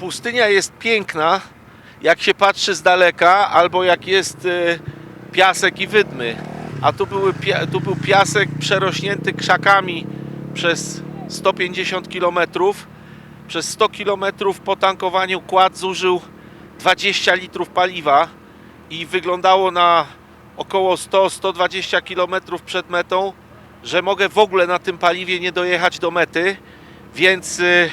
pustynia jest piękna, jak się patrzy z daleka, albo jak jest e, piasek i wydmy. A tu, były, tu był piasek przerośnięty krzakami przez 150 km. Przez 100 km po tankowaniu kład zużył 20 litrów paliwa i wyglądało na około 100-120 km przed metą, że mogę w ogóle na tym paliwie nie dojechać do mety, więc y,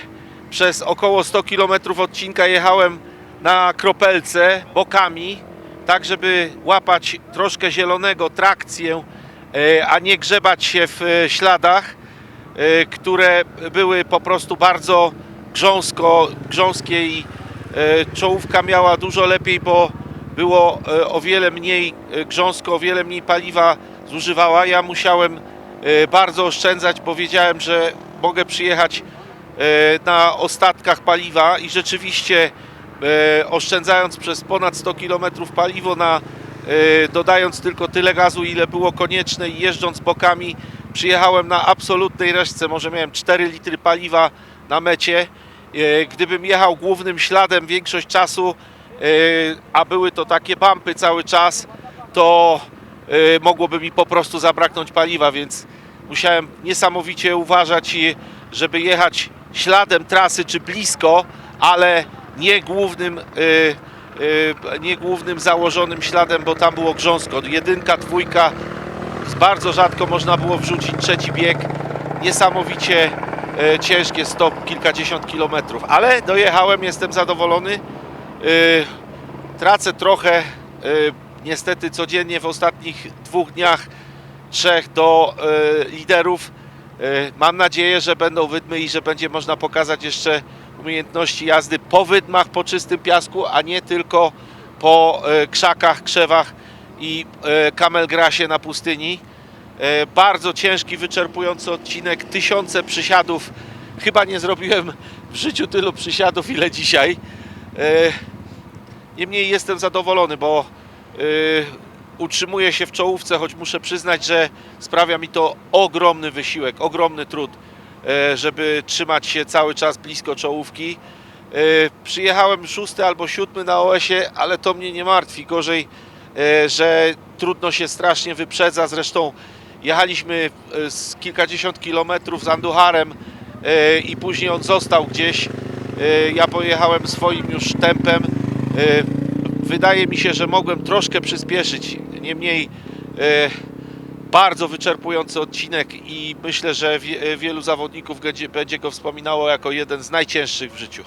przez około 100 km odcinka jechałem na kropelce bokami, tak żeby łapać troszkę zielonego, trakcję, y, a nie grzebać się w y, śladach, y, które były po prostu bardzo grząsko, grząskie i czołówka miała dużo lepiej, bo było o wiele mniej grząsko, o wiele mniej paliwa zużywała. Ja musiałem bardzo oszczędzać, bo wiedziałem, że mogę przyjechać na ostatkach paliwa i rzeczywiście y, oszczędzając przez ponad 100 km paliwo na y, dodając tylko tyle gazu ile było konieczne i jeżdżąc bokami przyjechałem na absolutnej resztce, może miałem 4 litry paliwa na mecie. Gdybym jechał głównym śladem większość czasu, a były to takie bumpy cały czas, to mogłoby mi po prostu zabraknąć paliwa, więc musiałem niesamowicie uważać, żeby jechać śladem trasy czy blisko, ale nie głównym, y, y, nie głównym założonym śladem, bo tam było grząsko. Jedynka, dwójka, bardzo rzadko można było wrzucić trzeci bieg. Niesamowicie e, ciężkie, stop kilkadziesiąt kilometrów, ale dojechałem, jestem zadowolony. E, Tracę trochę, e, niestety codziennie w ostatnich dwóch dniach, trzech do e, liderów. E, Mam nadzieję, że będą wydmy i że będzie można pokazać jeszcze umiejętności jazdy po wydmach, po czystym piasku, a nie tylko po e, krzakach, krzewach i e, kamelgrasie na pustyni. Bardzo ciężki, wyczerpujący odcinek, tysiące przysiadów. Chyba nie zrobiłem w życiu tylu przysiadów, ile dzisiaj. Niemniej jestem zadowolony, bo y, utrzymuję się w czołówce, choć muszę przyznać, że sprawia mi to ogromny wysiłek, ogromny trud, e, żeby trzymać się cały czas blisko czołówki. E, Przyjechałem szósty albo siódmy na OS-ie, ale to mnie nie martwi. Gorzej, e, że trudno się strasznie wyprzedza. Zresztą jechaliśmy z kilkadziesiąt kilometrów z Anduharem i później on został gdzieś. Ja pojechałem swoim już tempem. E, Wydaje mi się, że mogłem troszkę przyspieszyć. Niemniej e, bardzo wyczerpujący odcinek i myślę, że wie- wielu zawodników będzie go wspominało jako jeden z najcięższych w życiu.